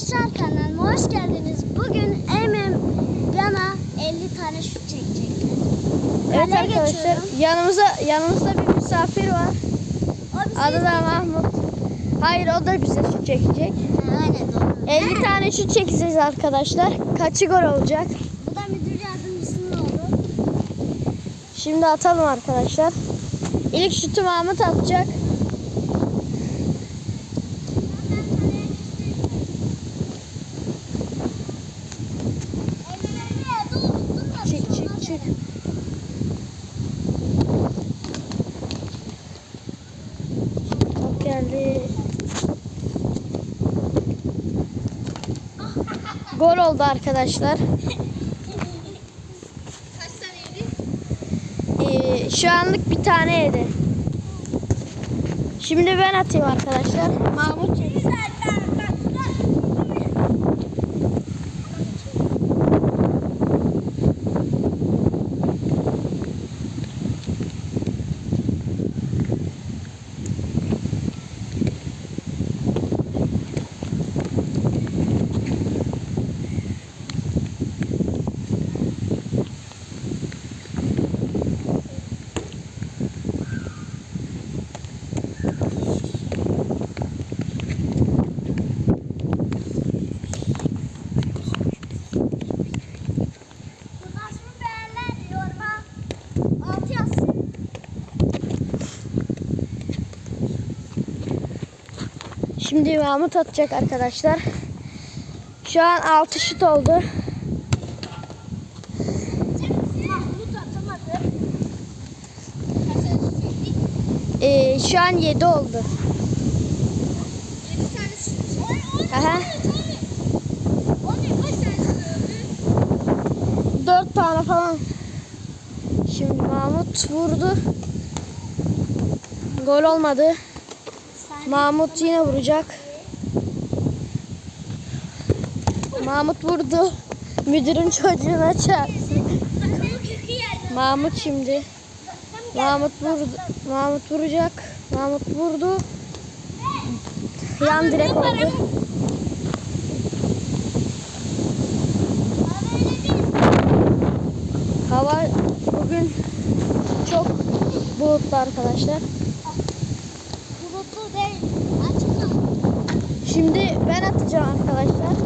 Arkadaşlar kanalıma hoş geldiniz. Bugün Emem bana 50 tane şut çekecekler. Evet Kaleye arkadaşlar geçiyorum. yanımıza yanımızda bir misafir var. Adı da Mahmut. Hayır o da bize şut çekecek. Ha, Aynen doğru. 50 tane şut çekeceğiz arkadaşlar. Kaçı gol olacak? Bu da müdür yardımcısının oğlu. Şimdi atalım arkadaşlar. İlk şutu Mahmut atacak. Çık çık çık. Top geldi. Gol oldu arkadaşlar. Kaç taneydi? Ee, şu anlık bir tane yedi. Şimdi ben atayım arkadaşlar. Şimdi Mahmut atacak arkadaşlar. Şu an 6 şut oldu. Ee, şu an 7 oldu. 7 tane şut çektik. Aha. 4 tane falan. Şimdi Mahmut vurdu. Gol olmadı. Mahmut yine vuracak. Mahmut vurdu. Müdürün çocuğuna çarptı. Mahmut şimdi. Mahmut vurdu. Mahmut vuracak. Mahmut vurdu. Yan direk oldu. Hava bugün çok bulutlu arkadaşlar. Şimdi ben atacağım arkadaşlar.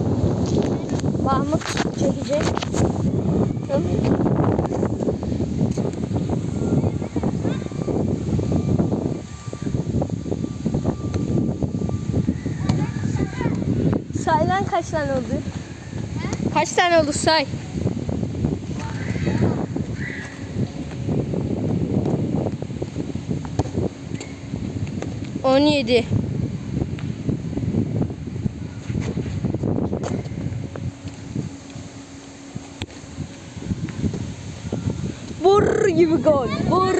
Mahmut çekecek. Say lan kaç tane oldu? Kaç tane oldu say. On yedi. Vur gibi gol. Vur.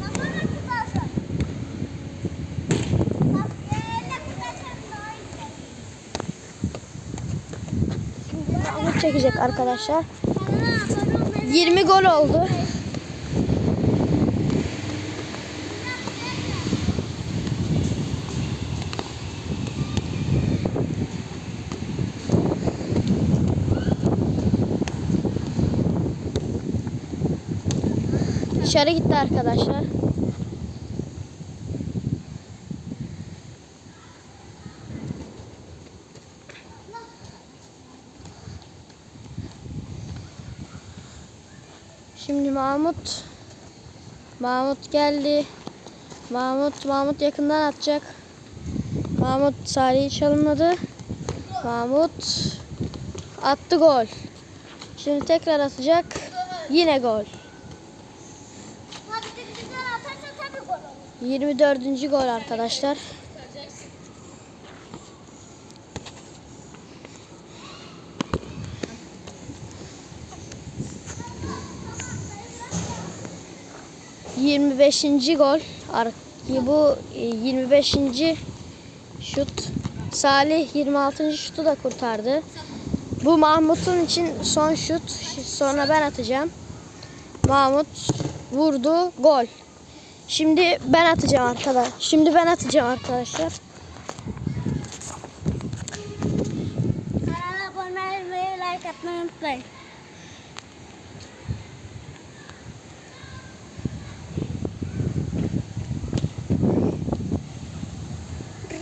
Tamam arkadaşlar. Bak, elle kurtarsan daha iyi. Mahmut çekecek arkadaşlar. Kanala abone olmayı 20 gol oldu. Dışarı gitti arkadaşlar. Şimdi Mahmut Mahmut geldi. Mahmut Mahmut yakından atacak. Mahmut Salih'i çalınmadı. Mahmut attı gol. Şimdi tekrar atacak. Yine gol. Hadi de güzel atarsa tabii gol olur. 24. gol arkadaşlar. Yirmi beşinci gol. Ar- Bu e, 25. şut. Salih 26. şutu da kurtardı. Bu Mahmut'un için son şut. Sonra ben atacağım. Mahmut vurdu. Gol. Şimdi ben atacağım arkadaşlar. Şimdi ben atacağım arkadaşlar. Kanala.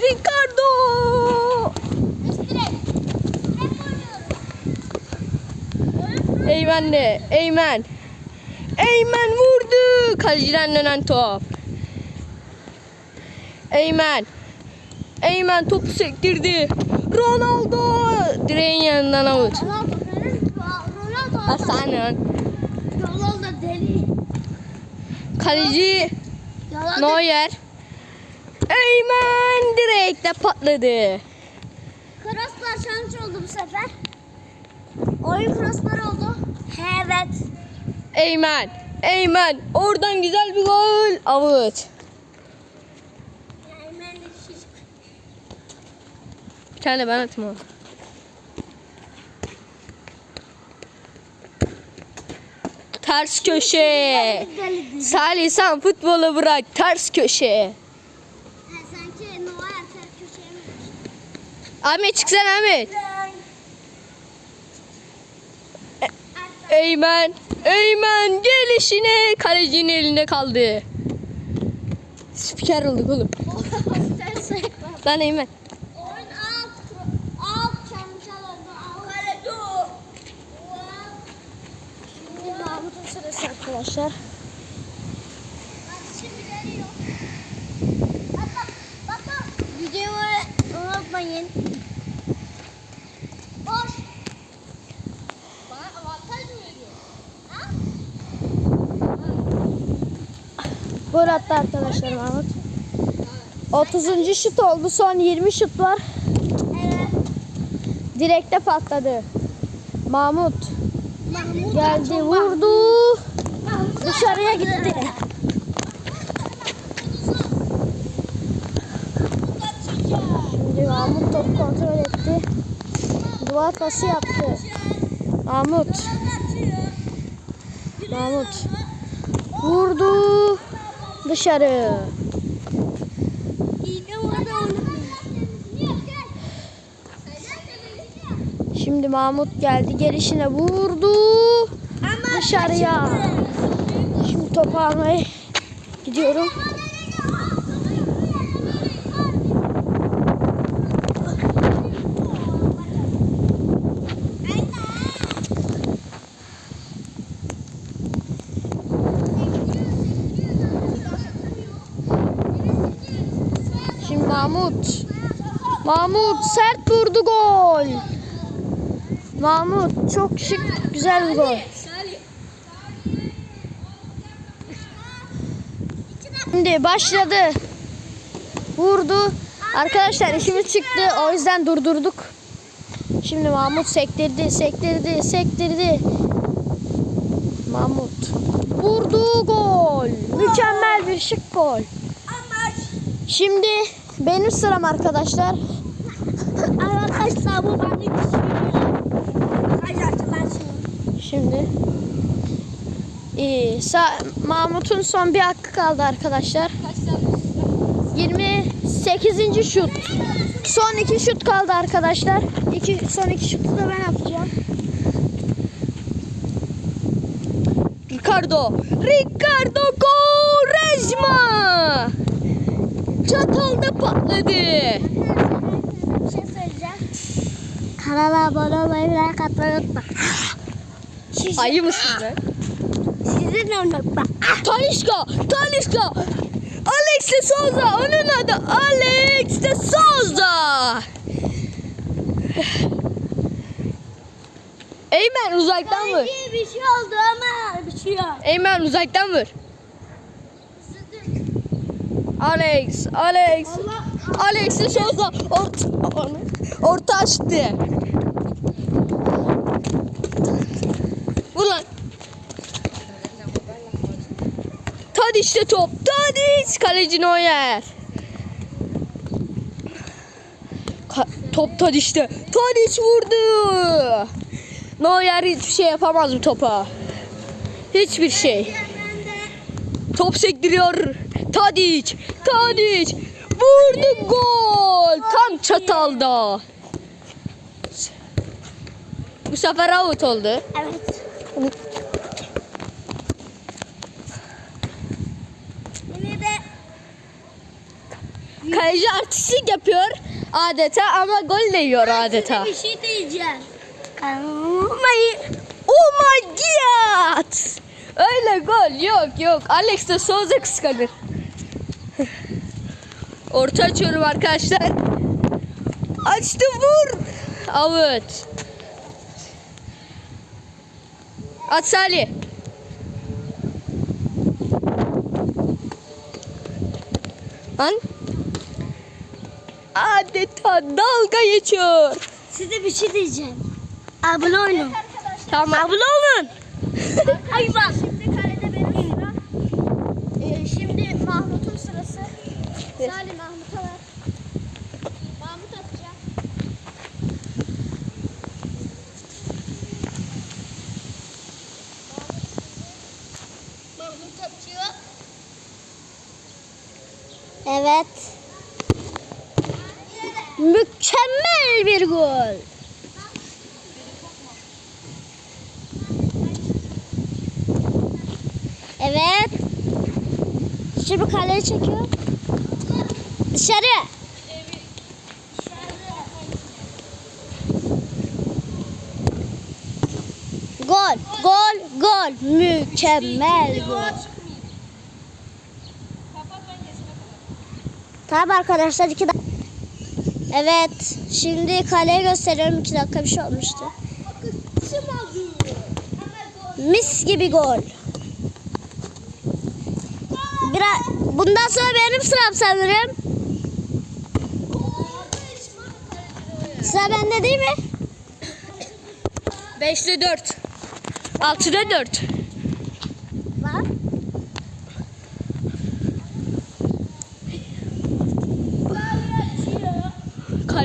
Ricardo! Eymen de. Eymen. Eymen vurdu. Kaleciden dönen top. Eymen. Eymen topu sektirdi. Ronaldo. Direğin yanından avut. Ronaldo, Ronaldo. Deli. Kaleci Neuer. Eymen direkte patladı. Crossbar şans oldu bu sefer. Oyun crossbar oldu. Evet. Eymen. Eymen. Oradan güzel bir gol. Şiş. Bir tane ben atayım onu. Ters köşe. Salih sen futbolu bırak. Ters köşe. Ahmet çıksana Ahmet. Eymen. Eymen gelişine kalecinin elinde kaldı. Spiker olduk oğlum. Lan Eymen. Oyun alt. Alt çamşal oldu. Alt. Kale dur. Şimdi Mahmut'un sırası arkadaşlar. Bak şimdi geliyor. Bak bak bak. Videoyu unutmayın. Boş. Bana avantaj mı veriyor? Ha? Gol attı arkadaşlar Mahmut. 30. şut oldu. Son 20 şut var. Evet. Direkte patladı. Mahmut Mahmut geldi vurdu. Dışarıya gitti. Şimdi Mahmut topu kontrol etti. Duvar pası yaptı. Mahmut. Mahmut. Vurdu. Dışarı. Şimdi Mahmut geldi. Gelişine vurdu. Dışarıya. Şimdi topu almaya gidiyorum. Şimdi Mahmut. Mahmut sert vurdu gol. Mahmut çok şık güzel bir gol. Şimdi başladı. Vurdu. Arkadaşlar işimiz çıktı. O yüzden durdurduk. Şimdi Mahmut sektirdi, sektirdi, sektirdi. Mahmut vurdu gol. Mükemmel bir şık gol. Şimdi benim sıram arkadaşlar. Bu bende düşüyor. Arkadaşlar ben şimdi. Şimdi iyi. Sa- Mahmut'un son bir hakkı kaldı arkadaşlar. 28. şut. Son iki şut kaldı arkadaşlar. İki, son iki şutu da ben yapacağım. Ricardo. Ricardo Quaresma. Çatalda patladı. Bir şey söyleyeceğim. Kanala abone olmayı ve like atmayı unutma. Siz, Ayı mısın be? sizin unutma. Talişka, Talişka. Alex de Souza. Onun adı Alex de Souza. Eymen uzaktan vur. Bir şey oldu ama bir şey yok. Eymen uzaktan vur. Alex, Alex. Alex de Souza. Orta, orta açtı. Vur lan. Tadiç'te top. Tadiç. Kaleci Neuer. Ka- top Tadiç'te. Tadiç vurdu. Neuer hiçbir şey yapamaz bu topa. Hiçbir şey. Top sektiriyor. Tadic. Tadic. Vurdu gol. Tam çatalda. Bu sefer out oldu. Evet. Yine de Kaleci artistik yapıyor adeta ama gol de yiyor adeta. bir şey diyeceğim. Oh my, oh my god. Öyle gol yok yok. Alex de Souza kıskanır. Orta açıyorum arkadaşlar. Açtı vur. Out. At Salih. Lan. Adeta dalga geçiyor. Size bir şey diyeceğim. Abone olun. Tamam. Abone olun. Hayvan. Şimdi kalede benim sıram. Ee, şimdi Mahmut'un sırası. Salim Mahmut'a ver. Mahmut atacak. Mahmut atıyor. Evet. Mükemmel bir gol. Evet. Şimdi kaleye çekiyor. Dışarı. Gol, gol, gol. Mükemmel gol. Tamam arkadaşlar iki dakika. Evet. Şimdi kaleye gösteriyorum. iki dakika bir şey olmuştu. Mis gibi gol. Biraz, bundan sonra benim sıram sanırım. Sıra bende değil mi? 5'te 4. 6'da 4. Var.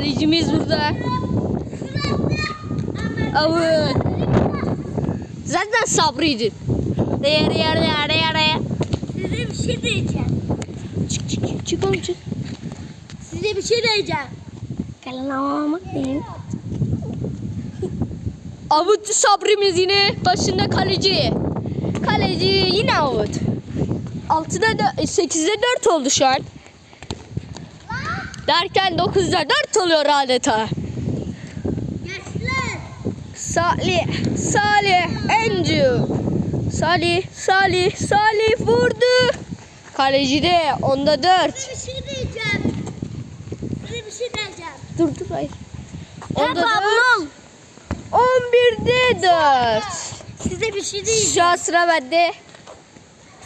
Kalecimiz burada. Evet. Zaten sabrıydı. Değer değer değer değer değer. Size bir şey diyeceğim. Çık çık çık oğlum çık. Size bir şey diyeceğim. Kanalıma benim. Avut sabrımız yine başında kaleci. Kaleci yine avut. 6'da 8'de 4 oldu şu an. Derken 9'da 4 oluyor adeta. Salih, Salih, Encu. Salih, Salih, Salih vurdu. Kaleci de onda 4. Size bir şey diyeceğim. Bir şey diyeceğim. Dur dur hayır. Onda 4. abone ol. 11'de 4. Size bir şey diyeceğim. Şu an sıra bende.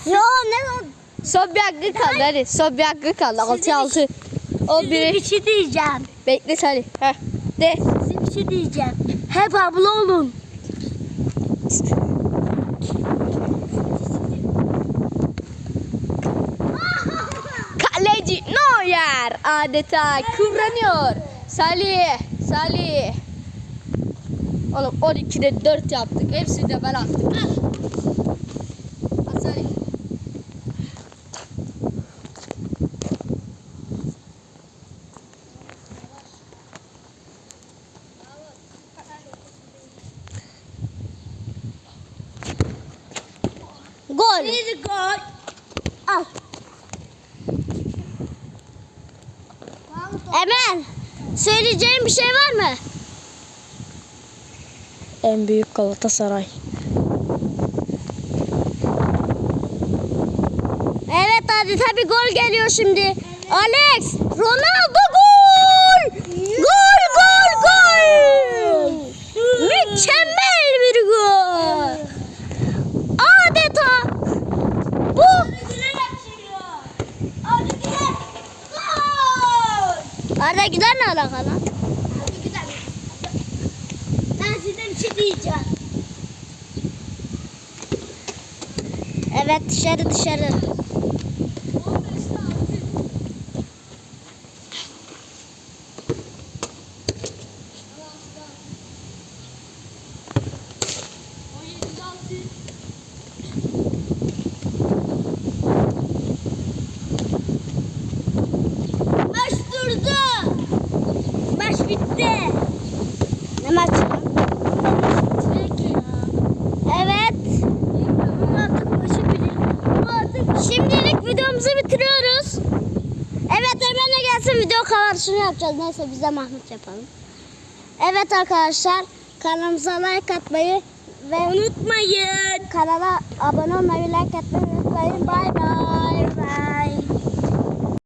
Yo ne lan? Son bir hakkı kaldı hadi. Son bir hakkı kaldı. 6 6. Size 11. bir şey diyeceğim. Bekle Salih. Heh. De. Size bir şey diyeceğim. Hep abone olun. Kaleci Neuer adeta kıvranıyor. Salih, Salih. Oğlum 12'de 4 yaptık. Hepsini de ben attım. At Salih. Gol. Neydi gol? Al. Emel, söyleyeceğim bir şey var mı? En büyük Galatasaray. Evet hadi tabii gol geliyor şimdi. Alex, Ronaldo gol! Gol, gol, gol! Arda Güler ne alakalı? Arda Güler. Ben size bir şey diyeceğim. Evet dışarı dışarı. Baştırdım bitti. Ne maçı? Evet. Artık Şimdilik videomuzu bitiriyoruz. Evet Emre'ne gelsin video kamerasını yapacağız. Neyse bize Mahmut yapalım. Evet arkadaşlar kanalımıza like atmayı ve unutmayın. Kanala abone olmayı like atmayı unutmayın. Bay bay.